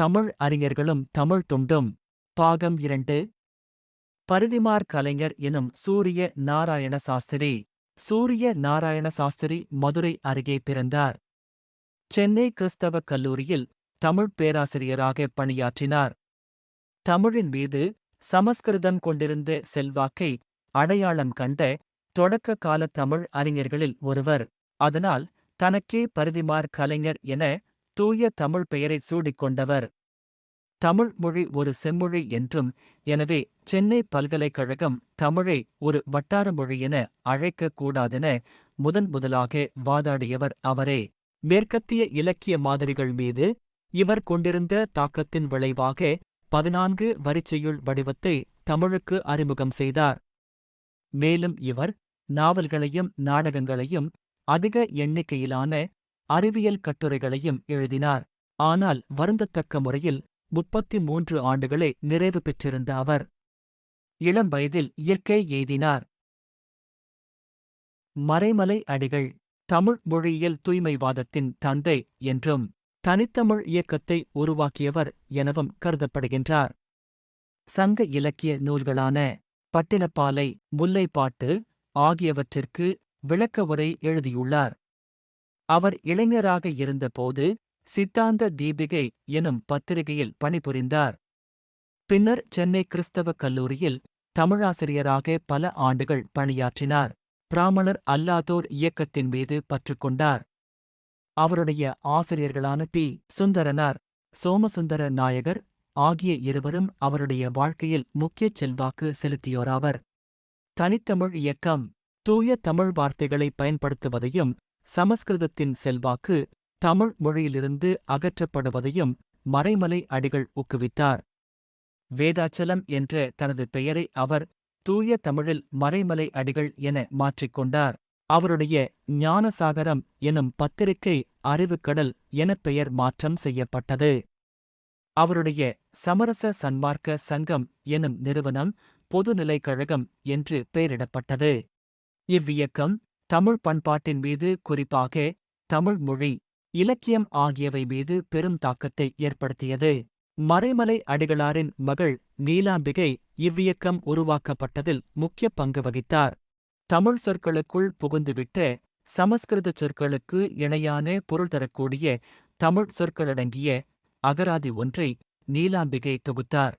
தமிழ் அறிஞர்களும் தமிழ் துண்டும். பாகம் இரண்டு. பரிதிமார் கலைஞர் எனும் சூரிய நாராயண சாஸ்திரி. சூரிய நாராயண சாஸ்திரி மதுரை அருகே பிறந்தார். சென்னை கிறிஸ்தவ கல்லூரியில் தமிழ் பேராசிரியராக பணியாற்றினார். தமிழின் மீது சமஸ்கிருதம் கொண்டிருந்த செல்வாக்கை அடையாளம் கண்ட தொடக்க கால தமிழ் அறிஞர்களில் ஒருவர். அதனால் தனக்கே பரிதிமார் கலைஞர் என தூய தமிழ் பெயரை சூடிக்கொண்டவர். தமிழ் மொழி ஒரு செம்மொழி என்றும் எனவே சென்னை பல்கலைக்கழகம் தமிழை ஒரு வட்டார மொழி என அழைக்கக் கூடாதென முதன் முதலாக வாதாடியவர் அவரே. மேற்கத்திய இலக்கிய மாதிரிகள் மீது இவர் கொண்டிருந்த தாக்கத்தின் விளைவாக பதினான்கு வரிச்செயுள் வடிவத்தை தமிழுக்கு அறிமுகம் செய்தார். மேலும் இவர் நாவல்களையும் நாடகங்களையும் அதிக எண்ணிக்கையிலான அறிவியல் கட்டுரைகளையும் எழுதினார். ஆனால் வருந்தத்தக்க முறையில் முப்பத்தி மூன்று ஆண்டுகளே நிறைவு பெற்றிருந்த அவர் இளம் வயதில் இயற்கை எய்தினார். மறைமலை அடிகள் தமிழ் மொழியியல் தூய்மைவாதத்தின் தந்தை என்றும் தனித்தமிழ் இயக்கத்தை உருவாக்கியவர் எனவும் கருதப்படுகின்றார். சங்க இலக்கிய நூல்களான பட்டினப்பாலை முல்லைப்பாட்டு ஆகியவற்றிற்கு விளக்க உரை எழுதியுள்ளார். அவர் இளைஞராக இருந்தபோது சித்தாந்த தீபிகை எனும் பத்திரிகையில் பணிபுரிந்தார். பின்னர் சென்னை கிறிஸ்தவ கல்லூரியில் தமிழாசிரியராக பல ஆண்டுகள் பணியாற்றினார். பிராமணர் அல்லாதோர் இயக்கத்தின் மீது பற்றுக்கொண்டார். அவருடைய ஆசிரியர்களான பி. சுந்தரனார் சோமசுந்தர நாயகர் ஆகிய இருவரும் அவருடைய வாழ்க்கையில் முக்கிய செல்வாக்கு செலுத்தியோராவர் தனித்தமிழ் இயக்கம் தூய தமிழ் வார்த்தைகளை பயன்படுத்துவதையும் சமஸ்கிருதத்தின் செல்வாக்கு தமிழ் மொழியிலிருந்து அகற்றப்படுவதையும் மறைமலை அடிகள் ஊக்குவித்தார். வேதாச்சலம் என்ற தனது பெயரை அவர் தூய தமிழில் மறைமலை அடிகள் என மாற்றிக்கொண்டார் அவருடைய ஞானசாகரம் எனும் பத்திரிகை அறிவுக்கடல் என பெயர் மாற்றம் செய்யப்பட்டது. அவருடைய சமரச சன்மார்க்க சங்கம் எனும் நிறுவனம் பொதுநிலைக் கழகம் என்று பெயரிடப்பட்டது. இவ்வியக்கம் தமிழ் பண்பாட்டின் மீது குறிப்பாக தமிழ் மொழி இலக்கியம் ஆகியவை மீது பெரும் தாக்கத்தை ஏற்படுத்தியது. மறைமலை அடிகளாரின் மகள் நீலாம்பிகை இவ்வியக்கம் உருவாக்கப்பட்டதில் முக்கிய பங்கு வகித்தார். தமிழ் சொற்களுக்குள் புகுந்துவிட்ட சமஸ்கிருத சொற்களுக்கு இணையான பொருள் தரக்கூடிய தமிழ் சொற்களடங்கிய அகராதி ஒன்றை நீலாம்பிகை தொகுத்தார்.